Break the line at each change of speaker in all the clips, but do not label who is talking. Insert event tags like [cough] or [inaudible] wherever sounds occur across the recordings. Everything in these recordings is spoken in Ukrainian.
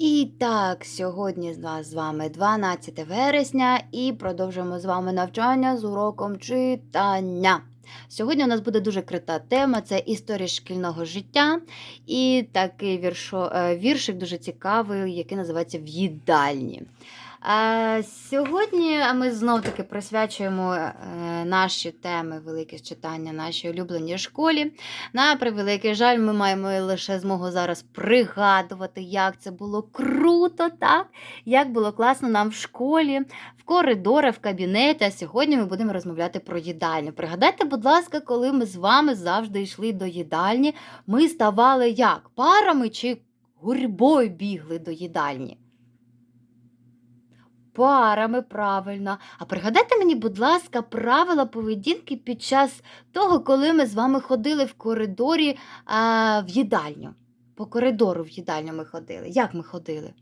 І так, сьогодні з нас з вами 12 вересня і продовжуємо з вами навчання з уроком читання. Сьогодні у нас буде дуже крита тема це історія шкільного життя і такий віршо, е, віршик дуже цікавий, який називається В їдальні. Сьогодні ми знов таки присвячуємо е, наші теми велике читання нашій улюбленій школі. На превеликий жаль, ми маємо лише змогу зараз пригадувати, як це було круто, так? Як було класно нам в школі, в коридорах, в кабінеті. А сьогодні ми будемо розмовляти про їдальню. Пригадайте, будь ласка, коли ми з вами завжди йшли до їдальні, ми ставали як? Парами чи гурьбою бігли до їдальні? Парами, правильно. А пригадайте мені, будь ласка, правила поведінки під час того, коли ми з вами ходили в коридорі а, в їдальню. По коридору в їдальню ми ходили. Як ми ходили?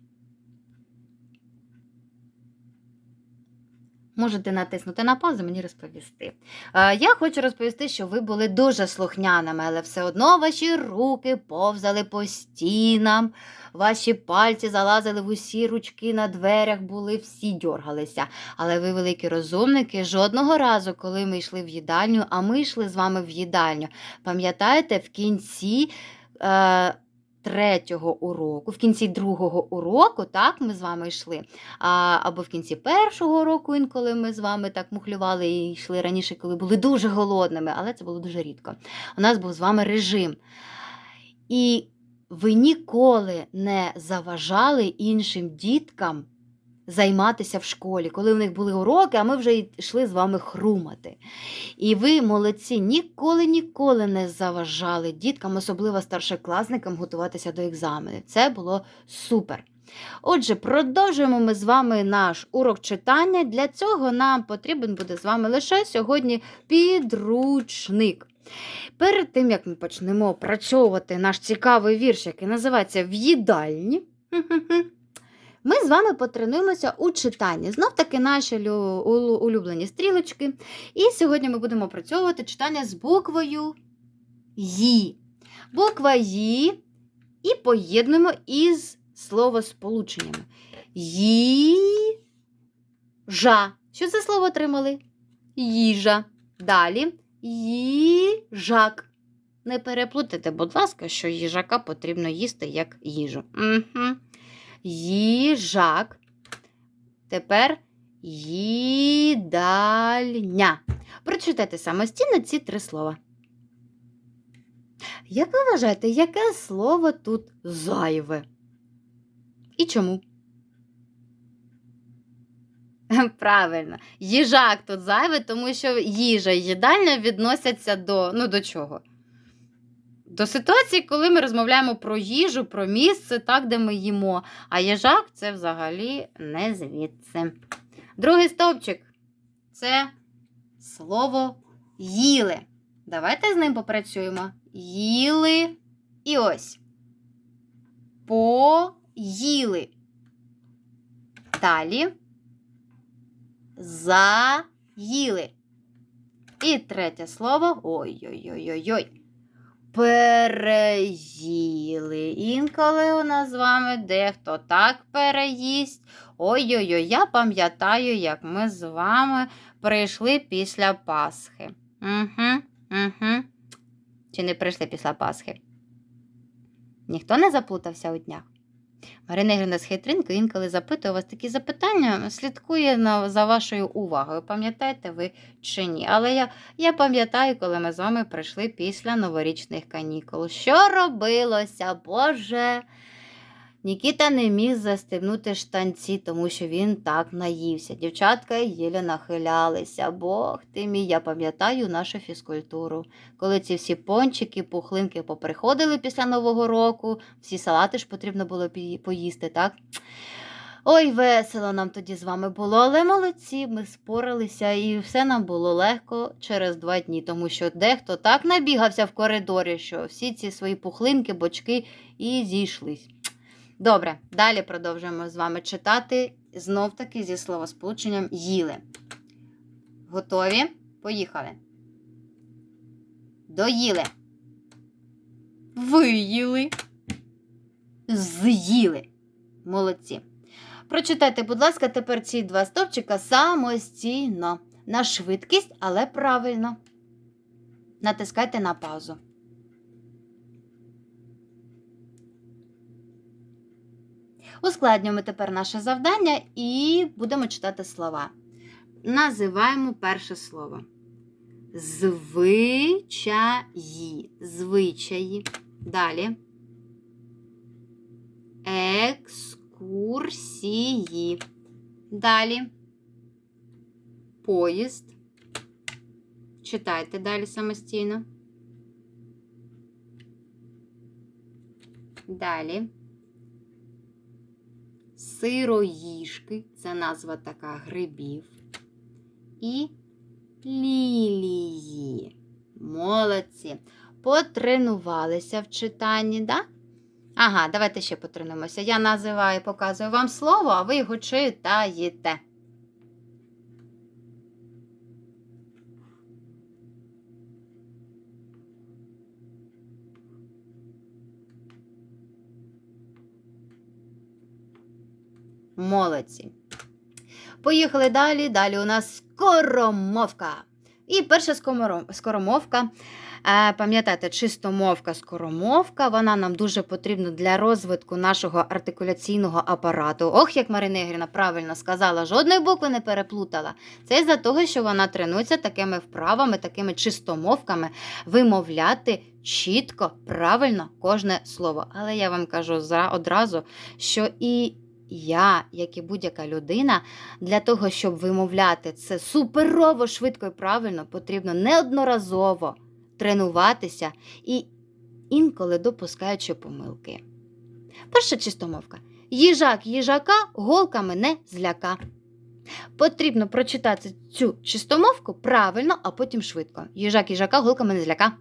Можете натиснути на паузу, мені розповісти. Е, Я хочу розповісти, що ви були дуже слухняними, але все одно ваші руки повзали по стінам, ваші пальці залазили в усі ручки на дверях, були, всі дьоргалися. Але ви, великі розумники, жодного разу, коли ми йшли в їдальню, а ми йшли з вами в їдальню. Пам'ятаєте, в кінці. Е, Третього уроку, в кінці другого уроку, так, ми з вами йшли. А, Або в кінці першого року, інколи ми з вами так мухлювали і йшли раніше, коли були дуже голодними, але це було дуже рідко. У нас був з вами режим. І ви ніколи не заважали іншим діткам займатися в школі, коли в них були уроки, а ми вже йшли з вами хрумати. І ви, молодці, ніколи ніколи не заважали діткам, особливо старшокласникам, готуватися до екзаменів. Це було супер. Отже, продовжуємо ми з вами наш урок читання. Для цього нам потрібен буде з вами лише сьогодні підручник. Перед тим, як ми почнемо опрацьовувати наш цікавий вірш, який називається В їдальні, ми з вами потренуємося у читанні. Знов таки наші улюблені стрілочки. І сьогодні ми будемо опрацьовувати читання з буквою Ї. Буква Ї і поєднуємо із словосполученнями. Їжа. Що це слово отримали? Їжа. Далі їжак. Не переплутайте, будь ласка, що їжака потрібно їсти як їжу. Угу. Їжак. Тепер їдальня. Прочитайте самостійно ці три слова. Як ви вважаєте, яке слово тут зайве? І чому? [laughs] Правильно, їжак тут зайве, тому що їжа і їдальня відносяться до, ну, до чого? До ситуації, коли ми розмовляємо про їжу, про місце, так, де ми їмо. А їжак це взагалі не звідси. Другий стовпчик це слово їли. Давайте з ним попрацюємо. Їли і ось. Поїли. Далі. Заїли. І третє слово. Ой-ой-ой-ой-ой. Переїли. Інколи у нас з вами дехто так переїсть. Ой-ой-ой, я пам'ятаю, як ми з вами прийшли після Пасхи. Угу, угу. Чи не прийшли після Пасхи? Ніхто не заплутався у днях? Марина Ігорівна з хитринки інколи запитує вас такі запитання, слідкує за вашою увагою. Пам'ятаєте ви чи ні? Але я, я пам'ятаю, коли ми з вами прийшли після новорічних канікул. Що робилося, Боже? Нікіта не міг застебнути штанці, тому що він так наївся. Дівчатка єлі нахилялися. Бог ти мій, я пам'ятаю нашу фізкультуру. Коли ці всі пончики, пухлинки поприходили після Нового року, всі салати ж потрібно було поїсти, так? Ой, весело нам тоді з вами було, але молодці, ми споралися і все нам було легко через два дні, тому що дехто так набігався в коридорі, що всі ці свої пухлинки, бочки і зійшлись. Добре, далі продовжуємо з вами читати знов таки зі словосполученням їли. Готові? Поїхали. Доїли. Виїли. З'їли. Молодці. Прочитайте, будь ласка, тепер ці два стовпчика самостійно. На швидкість, але правильно. Натискайте на паузу. Ускладнюємо тепер наше завдання і будемо читати слова. Називаємо перше слово. Звичаї. Звичаї. Далі. Екскурсії. Далі. Поїзд. Читайте далі самостійно. Далі. Сироїжки. Це назва така грибів. І лілії. Молодці. Потренувалися в читанні, да? Ага, давайте ще потренуємося. Я називаю, показую вам слово, а ви його читаєте. Молодці. Поїхали далі. Далі у нас скоромовка. І перша скоромовка. Е, Пам'ятаєте, чистомовка, скоромовка. Вона нам дуже потрібна для розвитку нашого артикуляційного апарату. Ох, як Марина Ігорівна правильно сказала, жодної букви не переплутала. Це із-за того, що вона тренується такими вправами, такими чистомовками вимовляти чітко, правильно кожне слово. Але я вам кажу одразу, що і я, як і будь-яка людина, для того, щоб вимовляти це суперово, швидко і правильно, потрібно неодноразово тренуватися і інколи допускаючи помилки. Перша чистомовка. Їжак їжака голками не зляка. Потрібно прочитати цю чистомовку правильно, а потім швидко. Їжак їжака голками не зляка.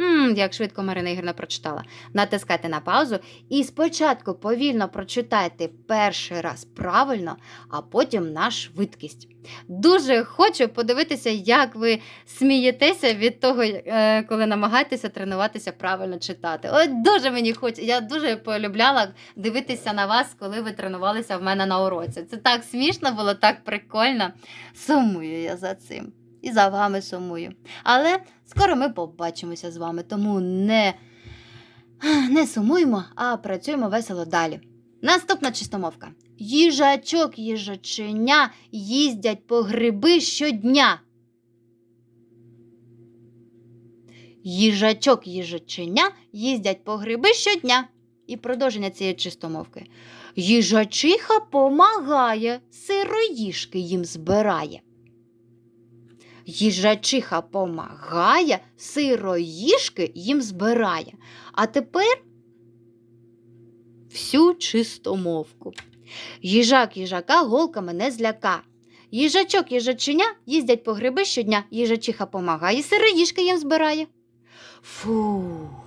Мм, як швидко Марина Ігорівна прочитала. Натискайте на паузу і спочатку повільно прочитайте перший раз правильно, а потім на швидкість. Дуже хочу подивитися, як ви смієтеся від того, е, коли намагаєтеся тренуватися правильно читати. От дуже мені хочеться. Я дуже полюбляла дивитися на вас, коли ви тренувалися в мене на уроці. Це так смішно було, так прикольно. Сумую я за цим. І за вами сумую. Але скоро ми побачимося з вами, тому не, не сумуємо, а працюємо весело далі. Наступна чистомовка. Їжачок, їжаченя їздять по гриби щодня. Їжачок, їжаченя їздять по гриби щодня. І продовження цієї чистомовки. Їжачиха помагає, сироїшки їм збирає. Їжачиха помагає, сироїжки їм збирає. А тепер всю чистомовку. Їжак їжака голками не зляка. Їжачок їжачиня їздять по гриби щодня. Їжачиха помагає, сироїжки їм збирає. Фух.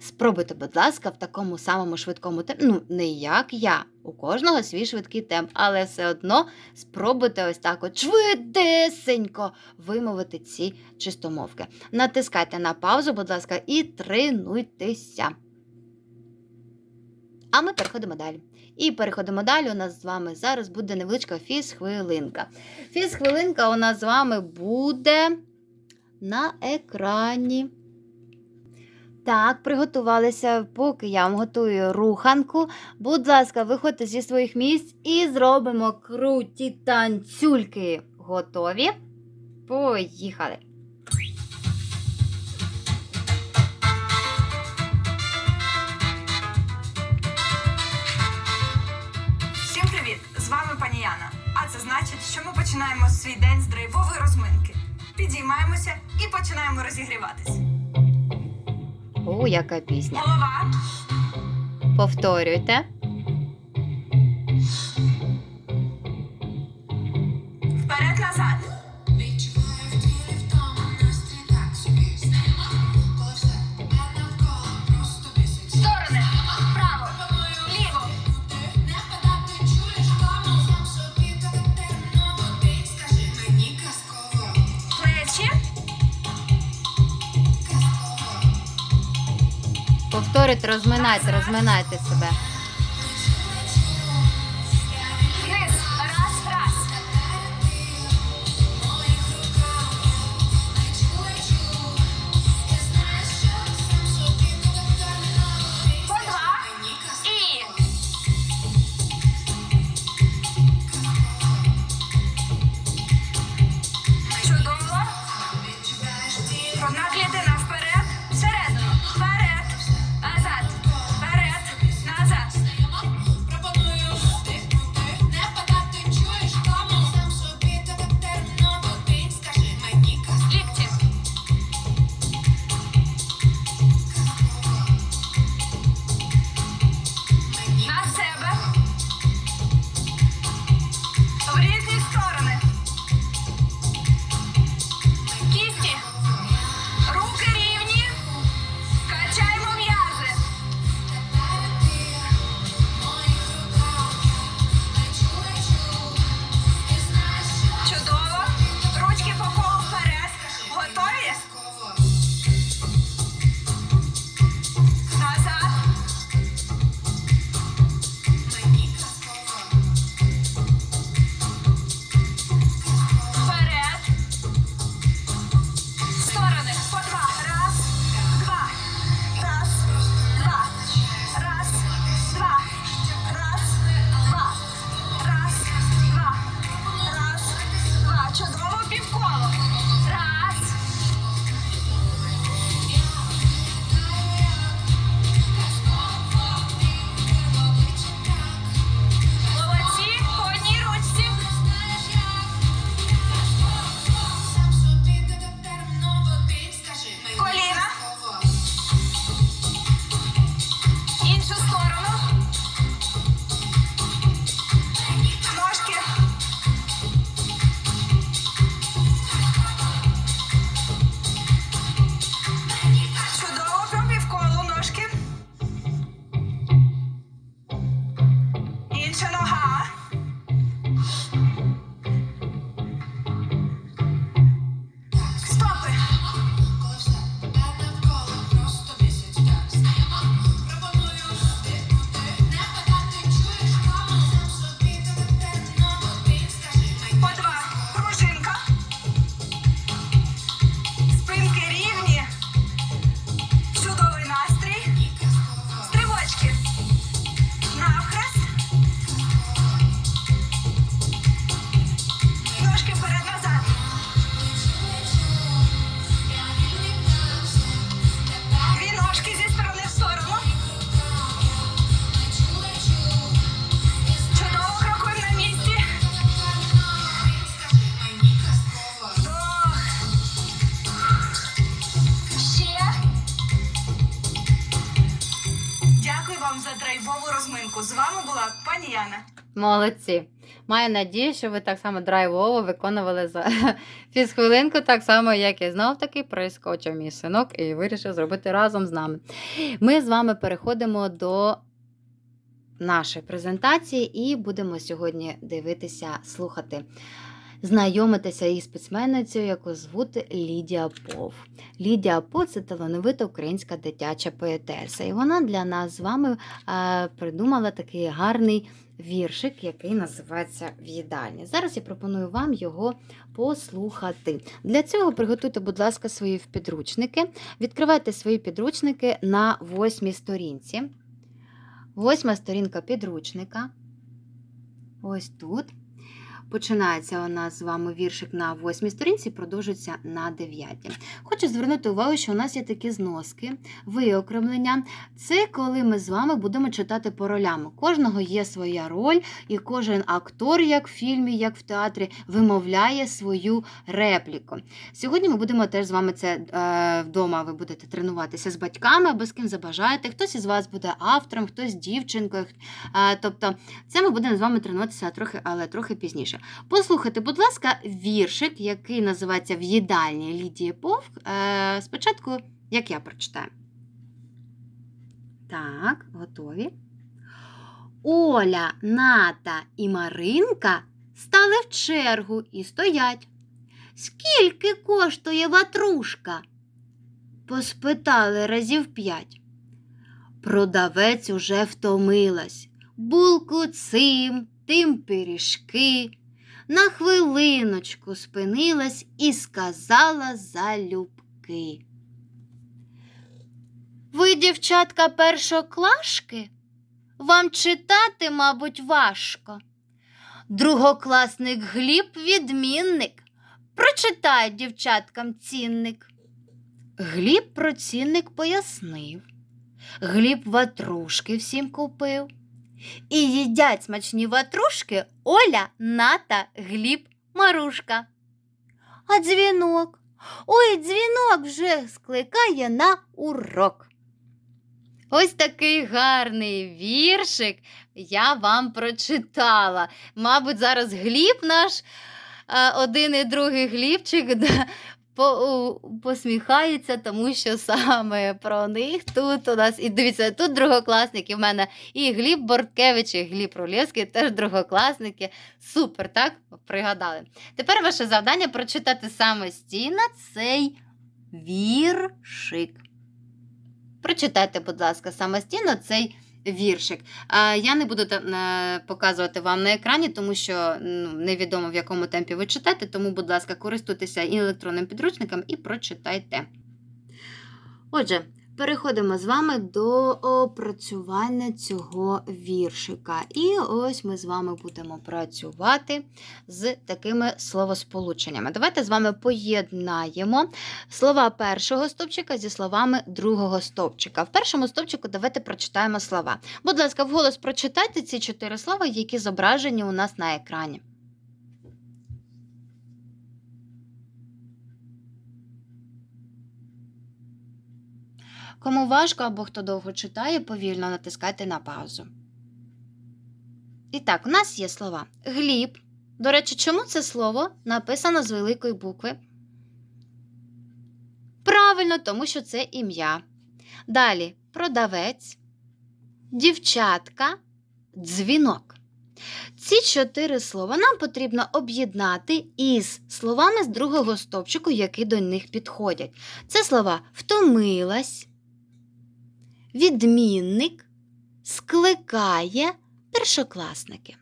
Спробуйте, будь ласка, в такому самому швидкому темпі. Ну, не як я. У кожного свій швидкий темп, але все одно спробуйте ось так от швидесенько вимовити ці чистомовки. Натискайте на паузу, будь ласка, і тренуйтеся. А ми переходимо далі. І переходимо далі. У нас з вами зараз буде невеличка фіз-хвилинка. Фіз-хвилинка у нас з вами буде на екрані. Так, приготувалися, поки я вам готую руханку. Будь ласка, виходьте зі своїх місць і зробимо круті танцюльки. Готові? Поїхали!
Всім привіт! З вами пані Яна. А це значить, що ми починаємо свій день з драйвової розминки. Підіймаємося і починаємо розігріватись.
О, яка пісня. Повторюйте. Розминайте, розминайте себе.
Пані.
Молодці. Маю надію, що ви так само драйвово виконували за [laughs] фізхвилинку, так само, як і знов таки прискочив мій синок і вирішив зробити разом з нами. Ми з вами переходимо до нашої презентації і будемо сьогодні дивитися, слухати, знайомитися із письменницею, яку звуть Лідія Пов. Лідія Пов це талановита українська дитяча поетеса. І вона для нас з вами е, придумала такий гарний віршик, який називається в їдальні. Зараз я пропоную вам його послухати. Для цього приготуйте, будь ласка, свої підручники. Відкривайте свої підручники на восьмій сторінці. Восьма сторінка підручника. Ось тут. Починається у нас з вами віршик на восьмій сторінці, продовжується на дев'ятій. Хочу звернути увагу, що у нас є такі зноски, виокремлення. Це коли ми з вами будемо читати по ролям. Кожного є своя роль, і кожен актор, як в фільмі, як в театрі, вимовляє свою репліку. Сьогодні ми будемо теж з вами це е, вдома. Ви будете тренуватися з батьками або з ким забажаєте. Хтось із вас буде автором, хтось дівчинкою. Е, тобто, це ми будемо з вами тренуватися трохи, але трохи пізніше. Послухайте, будь ласка, віршик, який називається В їдальні Лідії Повк. Е, спочатку, як я прочитаю. Так, готові. Оля, Ната і Маринка стали в чергу і стоять. Скільки коштує ватрушка? Поспитали разів п'ять. Продавець уже втомилась. Булку цим, тим пиріжки. На хвилиночку спинилась і сказала залюбки. Ви, дівчатка, першоклашки? Вам читати, мабуть, важко. Другокласник Гліб відмінник. Прочитай дівчаткам цінник. Гліб про цінник пояснив. Гліб ватрушки всім купив. І їдять смачні ватрушки Оля, Ната, Гліб, Марушка. А дзвінок? Ой, дзвінок вже скликає на урок. Ось такий гарний віршик я вам прочитала. Мабуть, зараз Гліб наш, е, один і другий Глібчик, [laughs] по, посміхається, тому що саме про них тут у нас. І дивіться, тут другокласники в мене і Гліб Борткевич, і Гліб Рулєвський, теж другокласники. Супер, так? Пригадали. Тепер ваше завдання прочитати самостійно цей віршик. Прочитайте, будь ласка, самостійно цей віршик. А, Я не буду е, показувати вам на екрані, тому що ну, невідомо в якому темпі ви читаєте, тому, будь ласка, користуйтеся електронним підручником і прочитайте. Отже, переходимо з вами до опрацювання цього віршика. І ось ми з вами будемо працювати з такими словосполученнями. Давайте з вами поєднаємо слова першого стовпчика зі словами другого стовпчика. В першому стовпчику давайте прочитаємо слова. Будь ласка, вголос прочитайте ці чотири слова, які зображені у нас на екрані. Кому важко або хто довго читає, повільно натискайте на паузу. І так, у нас є слова гліб. До речі, чому це слово написано з великої букви? Правильно, тому що це ім'я. Далі продавець, дівчатка, дзвінок. Ці чотири слова нам потрібно об'єднати із словами з другого стовпчику, які до них підходять. Це слова втомилась, відмінник, скликає, першокласники.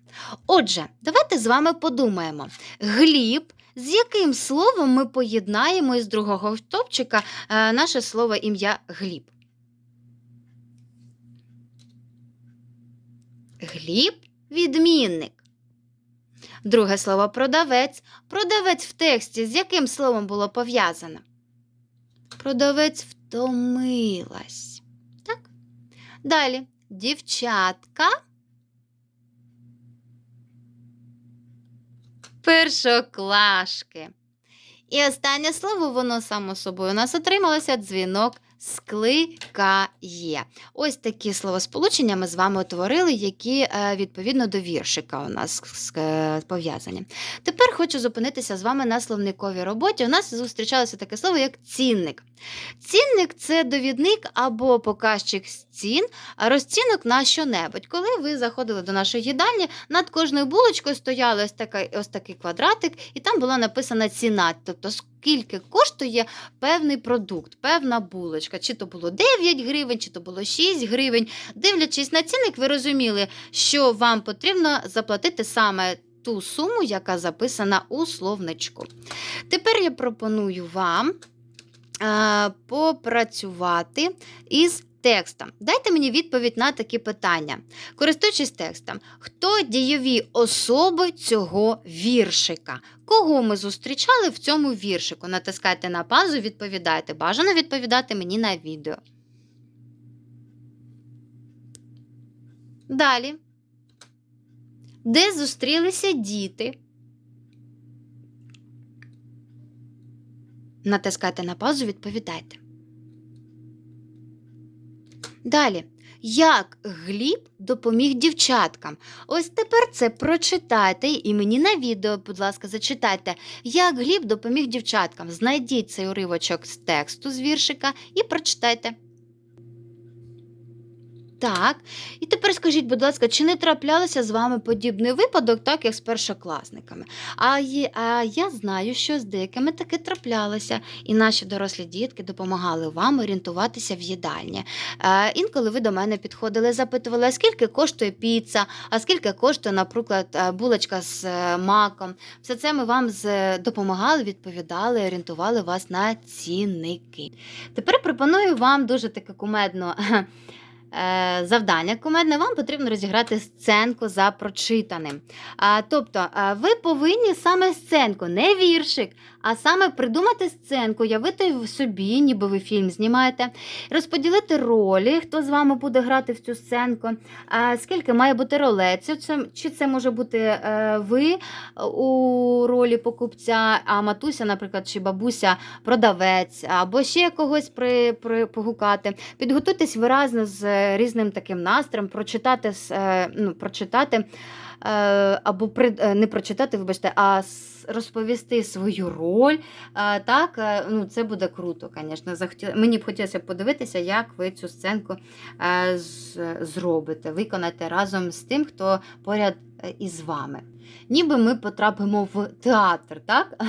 Отже, давайте з вами подумаємо. Гліб, з яким словом ми поєднаємо із другого стовпчика е, наше слово ім'я Гліб? Гліб відмінник. Друге слово продавець. Продавець в тексті з яким словом було пов'язано? Продавець втомилась. Далі. Дівчатка. Першоклашки. І останнє слово, воно само собою у нас отрималося дзвінок скликає. Ось такі словосполучення ми з вами утворили, які е, відповідно до віршика у нас пов'язані. Тепер хочу зупинитися з вами на словниковій роботі. У нас зустрічалося таке слово, як цінник. Цінник це довідник або показчик цін, розцінок на що-небудь. Коли ви заходили до нашої їдальні, над кожною булочкою стояли ось, така, ось такий квадратик, і там була написана ціна, тобто скільки коштує певний продукт, певна булочка. Чи то було 9 гривень, чи то було 6 гривень. Дивлячись на цінник, ви розуміли, що вам потрібно заплатити саме ту суму, яка записана у словничку. Тепер я пропоную вам е, попрацювати із текстом. Дайте мені відповідь на такі питання. Користуючись текстом, хто дієві особи цього віршика? Кого ми зустрічали в цьому віршику? Натискайте на паузу, відповідайте. Бажано відповідати мені на відео. Далі. Де зустрілися діти? Натискайте на паузу, відповідайте. Далі. Як Гліб допоміг дівчаткам? Ось тепер це прочитайте і мені на відео, будь ласка, зачитайте, як Гліб допоміг дівчаткам. Знайдіть цей уривочок з тексту з віршика і прочитайте. Так. І тепер скажіть, будь ласка, чи не траплялося з вами подібний випадок, так як з першокласниками? А, є, а я знаю, що з деякими таки траплялося, і наші дорослі дітки допомагали вам орієнтуватися в їдальні. Е, інколи ви до мене підходили, запитували, а скільки коштує піца, а скільки коштує, наприклад, е, булочка з е, маком. Все це ми вам допомагали, відповідали, орієнтували вас на цінники. Тепер пропоную вам дуже таке кумедно. Е, Завдання кумедне, вам потрібно розіграти сценку за прочитаним. Тобто, ви повинні саме сценку, не віршик, а саме придумати сценку, явити в собі, ніби ви фільм знімаєте, розподілити ролі, хто з вами буде грати в цю сценку, скільки має бути це, чи це може бути е, ви у ролі покупця, а матуся, наприклад, чи бабуся продавець, або ще когось при, при, погукати. Підготуйтесь виразно з е, різним таким настроєм, прочитати, е, ну, прочитати е, або е, не прочитати, вибачте, а розповісти свою роль. Е, Так, е, ну, це буде круто, звісно. Мені б хотілося подивитися, як ви цю сценку е, зробите, виконаєте разом з тим, хто поряд із вами. Ніби ми потрапимо в театр, так?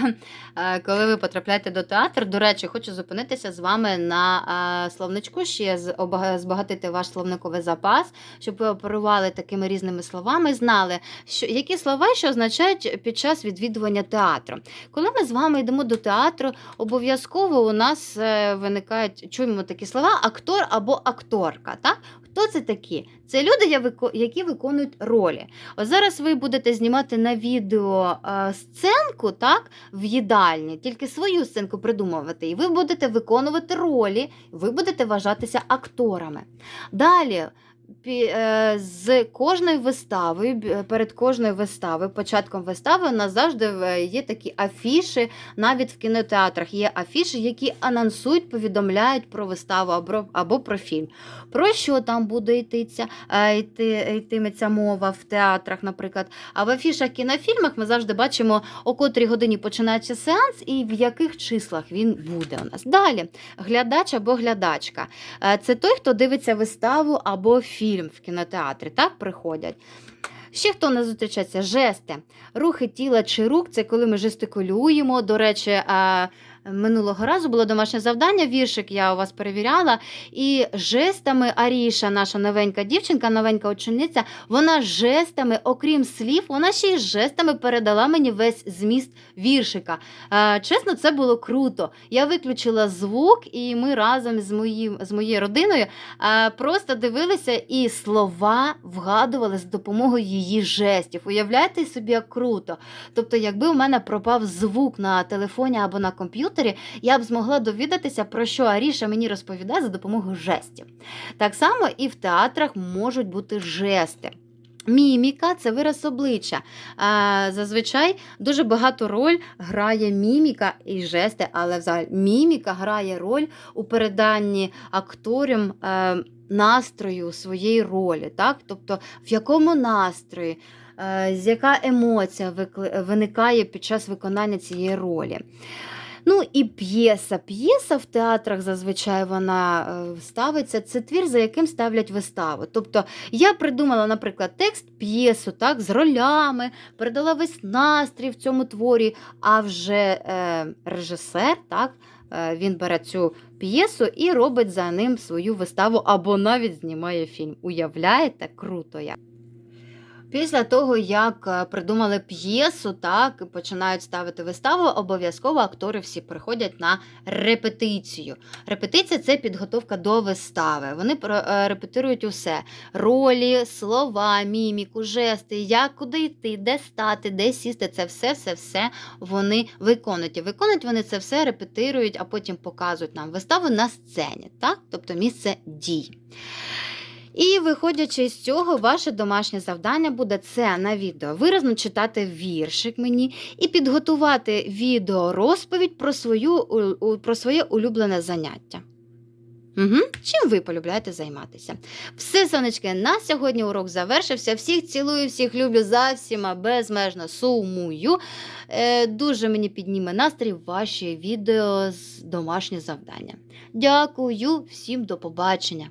Коли ви потрапляєте до театру, до речі, хочу зупинитися з вами на словничку, ще збагатити ваш словниковий запас, щоб ви оперували такими різними словами, знали, що, які слова що означають під час відвідування театру. Коли ми з вами йдемо до театру, обов'язково у нас е, виникають, чуємо такі слова, актор або акторка. Так? Хто це такі? Це люди, які виконують ролі. Ось зараз ви будете знімати на відео е, сценку так, в їдальні, тільки свою сценку придумувати, і ви будете виконувати ролі, ви будете вважатися акторами. Далі. Е, З кожною виставою, перед кожною виставою, початком вистави, у нас завжди е, є такі афіші, навіть в кінотеатрах є афіші, які анонсують, повідомляють про виставу або, про фільм. Про що там буде йтися, е, йти, йтиметься мова в театрах, наприклад. А в афішах кінофільмах ми завжди бачимо, о котрій годині починається сеанс і в яких числах він буде у нас. Далі, глядач або глядачка. Це той, хто дивиться виставу або фільм в кінотеатрі, так приходять. Ще хто не зустрічається? Жести. Рухи тіла чи рук це коли ми жестикулюємо. До речі, минулого разу було домашнє завдання, віршик я у вас перевіряла. І жестами Аріша, наша новенька дівчинка, новенька учениця, вона жестами, окрім слів, вона ще й жестами передала мені весь зміст віршика. Чесно, це було круто. Я виключила звук, і ми разом з, моїм, з моєю родиною просто дивилися і слова вгадували з допомогою її жестів. Уявляєте собі, як круто. Тобто, якби у мене пропав звук на телефоні або на комп'ютері, я б змогла довідатися, про що Аріша мені розповідає за допомогою жестів. Так само і в театрах можуть бути жести. Міміка це вираз обличчя. А, зазвичай дуже багато роль грає міміка і жести, але взагалі міміка грає роль у переданні акторам е, настрою своєї ролі. Так? Тобто, в якому настрої, е, з яка емоція виникає під час виконання цієї ролі. Ну і п'єса. П'єса в театрах зазвичай вона е, ставиться. Це твір, за яким ставлять виставу. Тобто я придумала, наприклад, текст п'єсу так, з ролями, передала весь настрій в цьому творі, а вже е, режисер, так, е, він бере цю п'єсу і робить за ним свою виставу або навіть знімає фільм. Уявляєте, круто як. Після того, як е, придумали п'єсу, так і починають ставити виставу, обов'язково актори всі приходять на репетицію. Репетиція це підготовка до вистави. Вони е, репетирують усе: ролі, слова, міміку, жести, як куди йти, де стати, де сісти. Це все, все, все вони виконують. І виконують вони це все, репетирують, а потім показують нам виставу на сцені, так? тобто місце дій. І виходячи з цього, ваше домашнє завдання буде це на відео виразно читати віршик мені і підготувати відео розповідь про, свою, про своє улюблене заняття. Угу. Чим ви полюбляєте займатися? Все, сонечки, на сьогодні урок завершився. Всіх цілую, всіх люблю за всіма безмежно сумую. Е, дуже мені підніме настрій ваші відео з домашнє завдання. Дякую, всім до побачення.